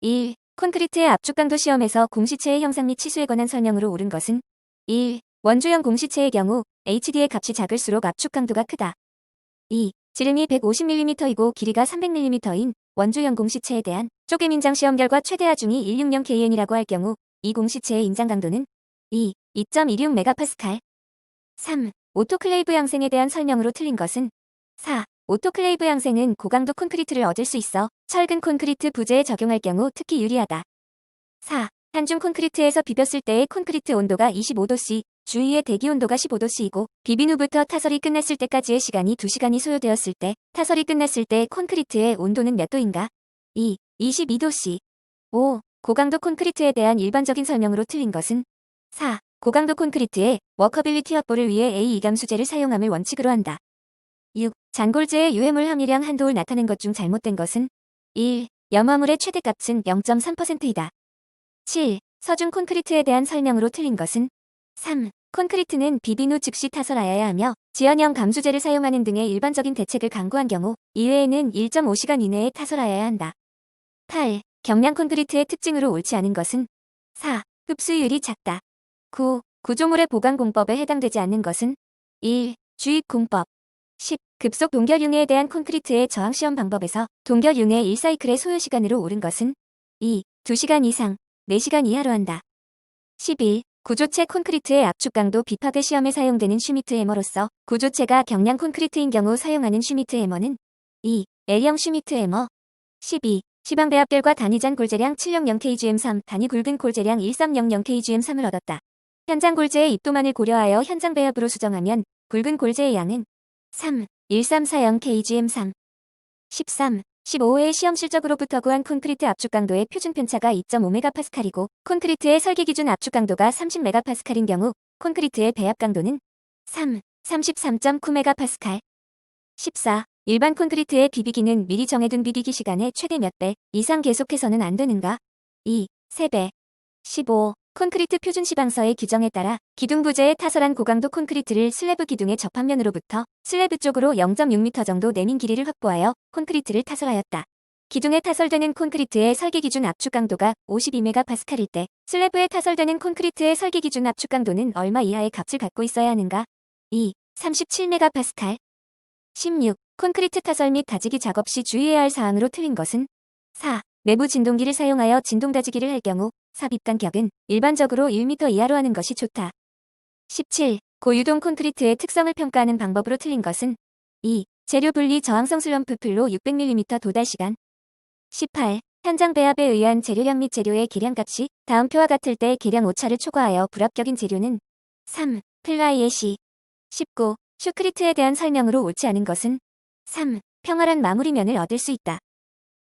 1. 콘크리트의 압축 강도 시험에서 공시체의 형상 및 치수에 관한 설명으로 옳은 것은 1. 원주형 공시체의 경우 HD의 값이 작을수록 압축 강도가 크다. 2. 지름이 150mm이고 길이가 300mm인 원주형 공시체에 대한 쪼개 민장 시험 결과 최대 하 중이 160KN이라고 할 경우 이 공시체의 인장 강도는 2. 2.26MPa 3. 오토클레이브 양생에 대한 설명으로 틀린 것은 4. 오토클레이브 양생은 고강도 콘크리트를 얻을 수 있어 철근 콘크리트 부재에 적용할 경우 특히 유리하다. 4. 한중 콘크리트에서 비볐을 때의 콘크리트 온도가 25도씨, 주위의 대기 온도가 15도씨이고 비빈 후부터 타설이 끝났을 때까지의 시간이 2시간이 소요되었을 때 타설이 끝났을 때 콘크리트의 온도는 몇 도인가? 2. 22도씨. 5. 고강도 콘크리트에 대한 일반적인 설명으로 틀린 것은 4. 고강도 콘크리트에 워커빌리티 확보를 위해 A 이감 수제를 사용함을 원칙으로 한다. 6. 잔골재의 유해물 함유량 한도를 나타낸 것 중 잘못된 것은 1. 염화물의 최대값은 0.3%이다. 7. 서준 콘크리트에 대한 설명으로 틀린 것은 3. 콘크리트는 비빈 후 즉시 타설하여야 하며 지연형 감수제를 사용하는 등의 일반적인 대책을 강구한 경우 이외에는 1.5시간 이내에 타설하여야 한다. 8. 경량 콘크리트의 특징으로 옳지 않은 것은 4. 흡수율이 작다. 9. 구조물의 보강 공법에 해당되지 않는 것은 1. 주입 공법 10. 급속 동결융해에 대한 콘크리트의 저항 시험 방법에서 동결융해 1사이클의 소요 시간으로 옳은 것은 2. 2시간 이상, 4시간 이하로 한다. 11. 구조체 콘크리트의 압축 강도 비파괴 시험에 사용되는 슈미트 해머로서 구조체가 경량 콘크리트인 경우 사용하는 슈미트 해머는 2. L형 슈미트 해머 12. 시방 배합 결과 단위잔 골재량 700kgm3, 단위 굵은 골재량 1300kgm3을 얻었다. 현장 골재의 입도만을 고려하여 현장 배합으로 수정하면 굵은 골재의 양은 3. 1340kgm3 13. 15회 시험 실적으로부터 구한 콘크리트 압축 강도의 표준 편차가 2.5MPa이고 콘크리트의 설계 기준 압축 강도가 30MPa인 경우 콘크리트의 배합 강도는 3. 33.9MPa 14. 일반 콘크리트의 비비기는 미리 정해둔 비비기 시간의 최대 몇 배 이상 계속해서는 안 되는가? 2. 3배 15. 콘크리트 표준 시방서의 규정에 따라 기둥 부재에 타설한 고강도 콘크리트를 슬래브 기둥의 접합면으로부터 슬래브 쪽으로 0.6m 정도 내민 길이를 확보하여 콘크리트를 타설하였다. 기둥에 타설되는 콘크리트의 설계 기준 압축 강도가 52MPa일 때 슬래브에 타설되는 콘크리트의 설계 기준 압축 강도는 얼마 이하의 값을 갖고 있어야 하는가? 2. 37MPa 16. 콘크리트 타설 및 다지기 작업 시 주의해야 할 사항으로 틀린 것은 4. 내부 진동기를 사용하여 진동 다지기를 할 경우 삽입 간격은 일반적으로 1m 이하로 하는 것이 좋다. 17. 고유동 콘크리트의 특성을 평가하는 방법으로 틀린 것은 2. 재료 분리 저항성 슬럼프 풀로 600mm 도달 시간 18. 현장 배합에 의한 재료량 및 재료의 계량값이 다음 표와 같을 때 계량 오차를 초과하여 불합격인 재료는 3. 플라이의 시 19. 슈크리트에 대한 설명으로 옳지 않은 것은 3. 평활한 마무리면을 얻을 수 있다.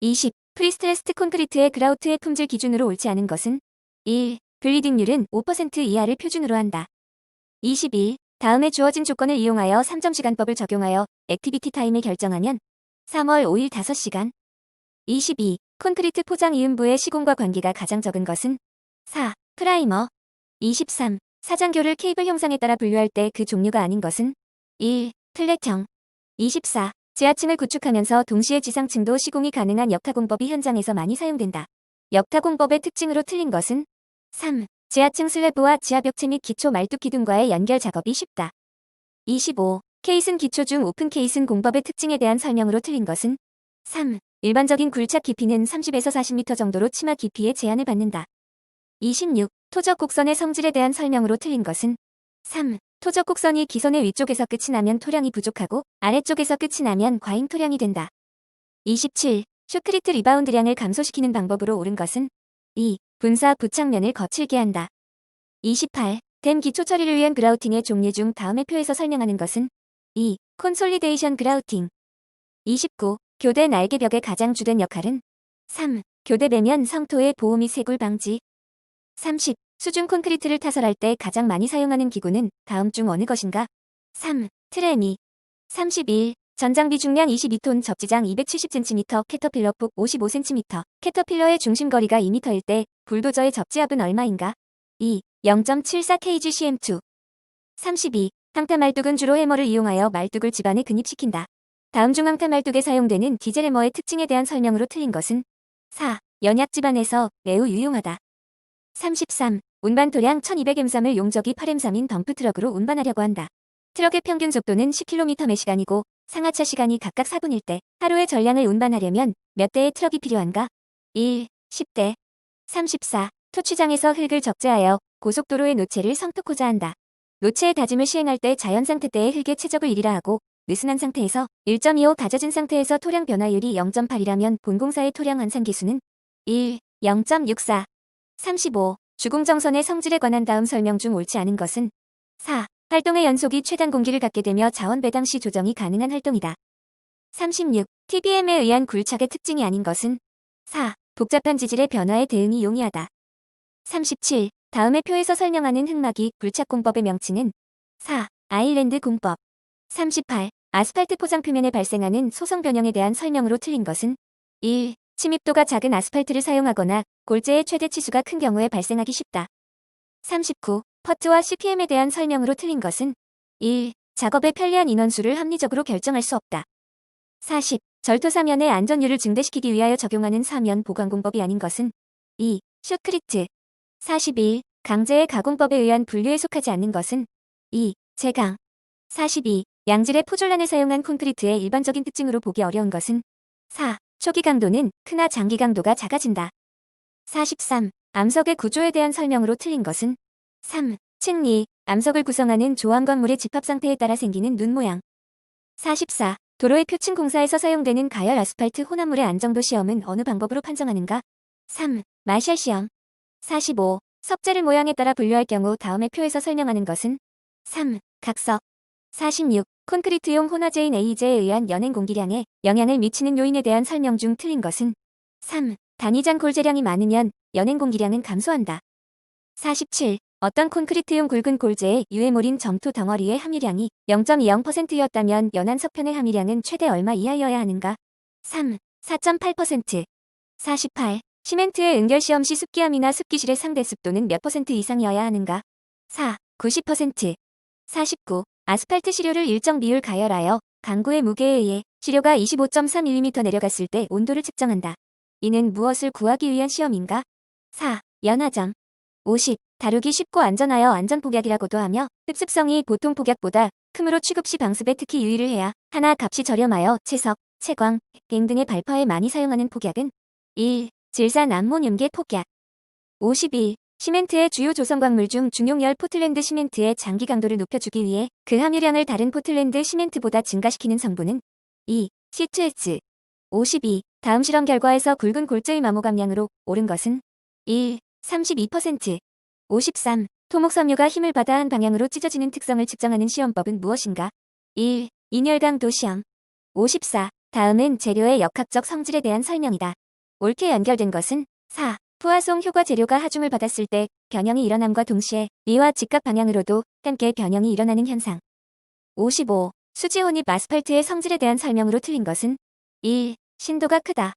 20. 프리스트레스트 콘크리트의 그라우트의 품질 기준으로 옳지 않은 것은 1. 블리딩률은 5% 이하를 표준으로 한다. 22. 다음에 주어진 조건을 이용하여 3점 시간법을 적용하여 액티비티 타임을 결정하면 3월 5일 5시간 22. 콘크리트 포장 이음부의 시공과 관계가 가장 적은 것은 4. 프라이머 23. 사장교를 케이블 형상에 따라 분류할 때 그 종류가 아닌 것은 1. 플랫형 24. 지하층을 구축하면서 동시에 지상층도 시공이 가능한 역타공법이 현장에서 많이 사용된다. 역타공법의 특징으로 틀린 것은 3. 지하층 슬래브와 지하벽체 및 기초 말뚝 기둥과의 연결 작업이 쉽다. 25. 케이슨 기초 중 오픈 케이슨 공법의 특징에 대한 설명으로 틀린 것은 3. 일반적인 굴착 깊이는 30에서 40m 정도로 치마 깊이에 제한을 받는다. 26. 토적 곡선의 성질에 대한 설명으로 틀린 것은 3. 토적 곡선이 기선의 위쪽에서 끝이 나면 토량이 부족하고 아래쪽에서 끝이 나면 과잉 토량이 된다. 27. 슈크리트 리바운드량을 감소시키는 방법으로 옳은 것은 2. 분사 부착면을 거칠게 한다. 28. 댐 기초 처리를 위한 그라우팅의 종류 중 다음의 표에서 설명하는 것은 2. 콘솔리데이션 그라우팅 29. 교대 날개벽의 가장 주된 역할은 3. 교대 배면 성토의 보호 및 세굴 방지 30. 수중 콘크리트를 타설할 때 가장 많이 사용하는 기구는 다음 중 어느 것인가? 3. 트레미 31. 전장비 중량 22톤 접지장 270cm 캐터필러 폭 55cm 캐터필러의 중심거리가 2m일 때 불도저의 접지압은 얼마인가? 2. 0.74kg cm2 32. 항타 말뚝은 주로 해머를 이용하여 말뚝을 집안에 근입시킨다. 다음 중 항타 말뚝에 사용되는 디젤 해머의 특징에 대한 설명으로 틀린 것은 4. 연약 집안에서 매우 유용하다. 33. 운반 토량 1200m을 용적이 8m3인 덤프트럭으로 운반하려고 한다. 트럭의 평균 속도는 10km 매 시간이고 상하차 시간이 각각 4분일 때 하루의 전량을 운반하려면 몇 대의 트럭이 필요한가? 1. 10대 34. 토취장에서 흙을 적재하여 고속도로의 노체를 성토코자 한다. 노체의 다짐을 시행할 때 자연 상태 때의 흙의 최적을 1이라 하고 느슨한 상태에서 1.25 가져진 상태에서 토량 변화율이 0.8이라면 본공사의 토량 환산 기수는 1. 0.64 35. 주공정선의 성질에 관한 다음 설명 중 옳지 않은 것은 4. 활동의 연속이 최단 공기를 갖게 되며 자원 배당 시 조정이 가능한 활동이다. 36. TBM에 의한 굴착의 특징이 아닌 것은 4. 복잡한 지질의 변화에 대응이 용이하다. 37. 다음의 표에서 설명하는 흑막이 굴착 공법의 명칭은 4. 아일랜드 공법 38. 아스팔트 포장 표면에 발생하는 소성 변형에 대한 설명으로 틀린 것은 1. 침입도가 작은 아스팔트를 사용하거나 골재의 최대 치수가 큰 경우에 발생하기 쉽다. 39. 퍼트와 CPM에 대한 설명으로 틀린 것은 1. 작업에 편리한 인원수를 합리적으로 결정할 수 없다. 40. 절토 사면의 안전율을 증대시키기 위하여 적용하는 사면 보강공법이 아닌 것은 2. 슈크리트 41. 강제의 가공법에 의한 분류에 속하지 않는 것은 2. 제강 42. 양질의 포졸란을 사용한 콘크리트의 일반적인 특징으로 보기 어려운 것은 4. 초기 강도는 크나 장기 강도가 작아진다. 43. 암석의 구조에 대한 설명으로 틀린 것은 3. 층리, 암석을 구성하는 조항 건물의 집합 상태에 따라 생기는 눈 모양. 44. 도로의 표층 공사에서 사용되는 가열 아스팔트 혼합물의 안정도 시험은 어느 방법으로 판정하는가? 3. 마샬 시험. 45. 석재를 모양에 따라 분류할 경우 다음의 표에서 설명하는 것은 3. 각석. 46. 콘크리트용 혼화제인 A제에 의한 연행 공기량에 영향을 미치는 요인에 대한 설명 중 틀린 것은 3. 단위장 골재량이 많으면 연행 공기량은 감소한다. 47. 어떤 콘크리트용 굵은 골재의 유해물인 점토 덩어리의 함유량이 0.20%였다면 연한 석편의 함유량은 최대 얼마 이하여야 하는가? 3. 4.8%. 48. 시멘트의 응결 시험 시 습기함이나 습기실의 상대 습도는 몇 퍼센트 이상이어야 하는가? 4. 90%. 49. 아스팔트 시료를 일정 비율 가열하여 강구의 무게에 의해 시료가 25.3mm 내려갔을 때 온도를 측정한다. 이는 무엇을 구하기 위한 시험인가? 4. 연화점 50. 다루기 쉽고 안전하여 안전폭약이라고도 하며 흡습성이 보통 폭약보다 크므로 취급 시 방습에 특히 유의를 해야 하나 값이 저렴하여 채석, 채광, 갱 등의 발파에 많이 사용하는 폭약은 1. 질산 암모늄계 폭약 51. 시멘트의 주요 조성광물 중 중용열 포틀랜드 시멘트의 장기 강도를 높여주기 위해 그 함유량을 다른 포틀랜드 시멘트보다 증가시키는 성분은 2. C2S 52. 다음 실험 결과에서 굵은 골재의 마모 감량으로 옳은 것은 1. 32%. 53. 토목섬유가 힘을 받아 한 방향으로 찢어지는 특성을 측정하는 시험법은 무엇인가? 1. 인열강도 시험. 54. 다음은 재료의 역학적 성질에 대한 설명이다. 옳게 연결된 것은 4. 부하송 효과 재료가 하중을 받았을 때 변형이 일어남과 동시에 이와 직각 방향으로도 함께 변형이 일어나는 현상. 55. 수지 혼입 아스팔트의 성질에 대한 설명으로 틀린 것은 1. 신도가 크다.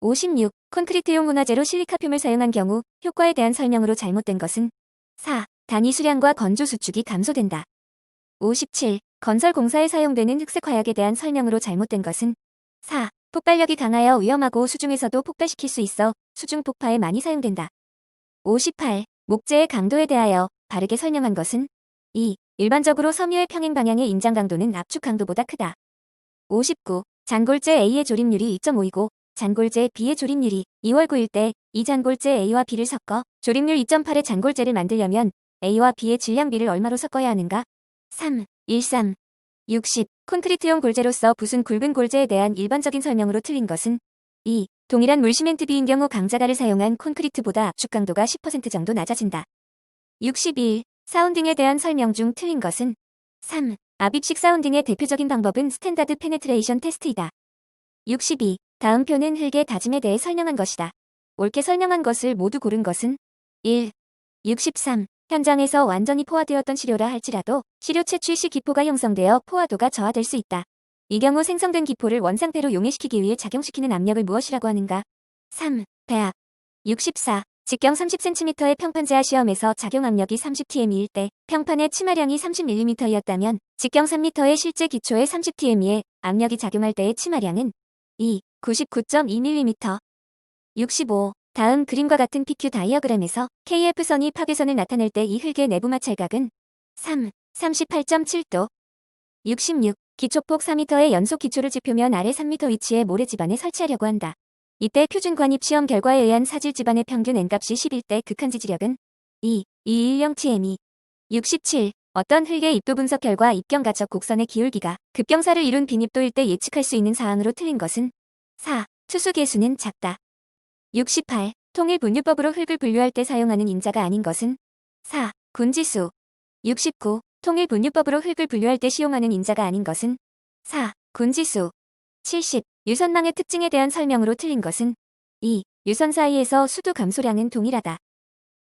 56. 콘크리트용 문화재로 실리카듐을 사용한 경우 효과에 대한 설명으로 잘못된 것은 4. 단위 수량과 건조 수축이 감소된다. 57. 건설 공사에 사용되는 흑색 화약에 대한 설명으로 잘못된 것은 4. 폭발력이 강하여 위험하고 수중에서도 폭발시킬 수 있어 수중 폭파에 많이 사용된다. 58. 목재의 강도에 대하여 바르게 설명한 것은 2. 일반적으로 섬유의 평행 방향의 인장 강도는 압축 강도보다 크다. 59. 잔골재 A의 조립률이 2.5이고 잔골재 B의 조립률이 2월 9일 때 이 잔골재 A와 B를 섞어 조립률 2.8의 잔골재를 만들려면 A와 B의 질량비를 얼마로 섞어야 하는가? 3. 13. 60. 콘크리트용 골재로서 부순 굵은 골재에 대한 일반적인 설명으로 틀린 것은 2. 동일한 물시멘트 B인 경우 강자가를 사용한 콘크리트보다 압축 강도가 10% 정도 낮아진다. 61. 사운딩에 대한 설명 중 틀린 것은 3. 압입식 사운딩의 대표적인 방법은 스탠다드 페네트레이션 테스트이다. 62. 다음 표는 흙의 다짐에 대해 설명한 것이다. 옳게 설명한 것을 모두 고른 것은 1. 63. 현장에서 완전히 포화되었던 시료라 할지라도 시료 채취 시 기포가 형성되어 포화도가 저하될 수 있다. 이 경우 생성된 기포를 원상태로 용해시키기 위해 작용시키는 압력을 무엇이라고 하는가? 3. 배압 64. 직경 30cm의 평판 제하 시험에서 작용 압력이 30tm일 때 평판의 치마량이 30mm였다면 직경 3m의 실제 기초의 30tm에 압력이 작용할 때의 치마량은 2. 99.2mm 65. 다음 그림과 같은 PQ 다이어그램에서 KF선이 파괴선을 나타낼 때 이 흙의 내부 마 찰각은 3, 38.7도 66. 기초폭 4m의 연속 기초를 지표면 아래 3m 위치에 모래 집안에 설치하려고 한다. 이때 표준 관입 시험 결과에 의한 사질 집안의 평균 N값이 11대 극한 지지력은 2, 210TME 67. 어떤 흙의 입도 분석 결과 입경 가적 곡선의 기울기가 급경사를 이룬 빈입도일 때 예측할 수 있는 사항으로 틀린 것은 4. 투수 개수는 작다. 68. 통일 분류법으로 흙을 분류할 때 사용하는 인자가 아닌 것은 4. 군지수 69. 통일 분류법으로 흙을 분류할 때 시용하는 인자가 아닌 것은 4. 군지수 70. 유선망의 특징에 대한 설명으로 틀린 것은 2. 유선 사이에서 수도 감소량은 동일하다.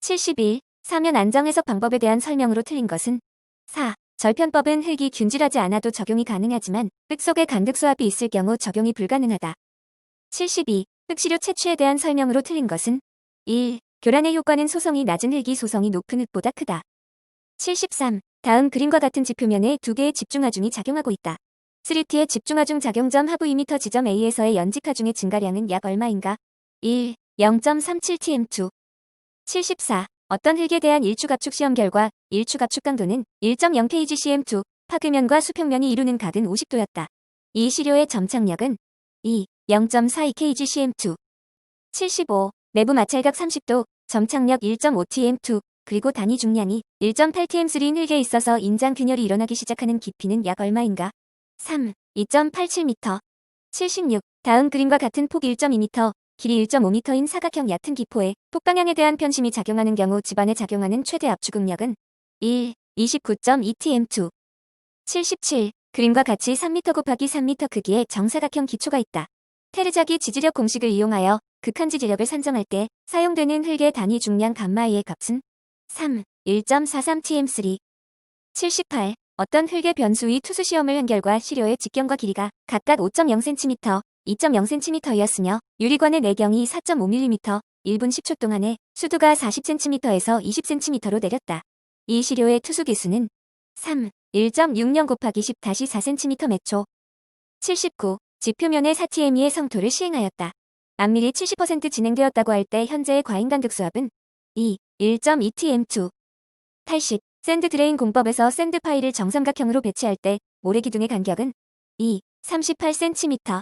71. 사면 안정 해석 방법에 대한 설명으로 틀린 것은 4. 절편법은 흙이 균질하지 않아도 적용이 가능하지만 흙 속에 간극 수압이 있을 경우 적용이 불가능하다. 72. 흙시료 채취에 대한 설명으로 틀린 것은 1. 교란의 효과는 소성이 낮은 흙이 소성이 높은 흙보다 크다. 73. 다음 그림과 같은 지표면에 두 개의 집중하중이 작용하고 있다. 3T의 집중하중 작용점 하부 2m 지점 A에서의 연직하중의 증가량은 약 얼마인가? 1. 0.37tm2 74. 어떤 흙에 대한 일축압축 시험 결과 일축압축 강도는 1.0kgcm2 파괴면과 수평면이 이루는 각은 50도였다. 이 시료의 점착력은 2. 0.42kgcm2 75. 내부 마찰각 30도, 점착력 1.5tm2 그리고 단위 중량이 1.8tm3인 흙에 있어서 인장 균열이 일어나기 시작하는 깊이는 약 얼마인가? 3. 2.87m 76. 다음 그림과 같은 폭 1.2m, 길이 1.5m인 사각형 얕은 기포에 폭방향에 대한 편심이 작용하는 경우 집안에 작용하는 최대 압축응력은 1. 29.2tm2 77. 그림과 같이 3m 곱하기 3m 크기의 정사각형 기초가 있다. 테르자기 지지력 공식을 이용하여 극한 지지력을 산정할 때 사용되는 흙의 단위 중량 감마이의 값은 3. 1.43tm3 78. 어떤 흙의 변수의 투수 시험을 한 결과 시료의 직경과 길이가 각각 5.0cm, 2.0cm이었으며 유리관의 내경이 4.5mm, 1분 10초 동안에 수두가 40cm에서 20cm로 내렸다. 이 시료의 투수 개수는 3. 1.60 곱하기 10 다시 4cm 매초 79. 지표면의 4TME의 성토를 시행하였다. 암밀이 70% 진행되었다고 할 때 현재의 과잉간극수압은 2. 1.2tm2 80. 샌드 드레인 공법에서 샌드 파일을 정삼각형으로 배치할 때 모래 기둥의 간격은 2. 38cm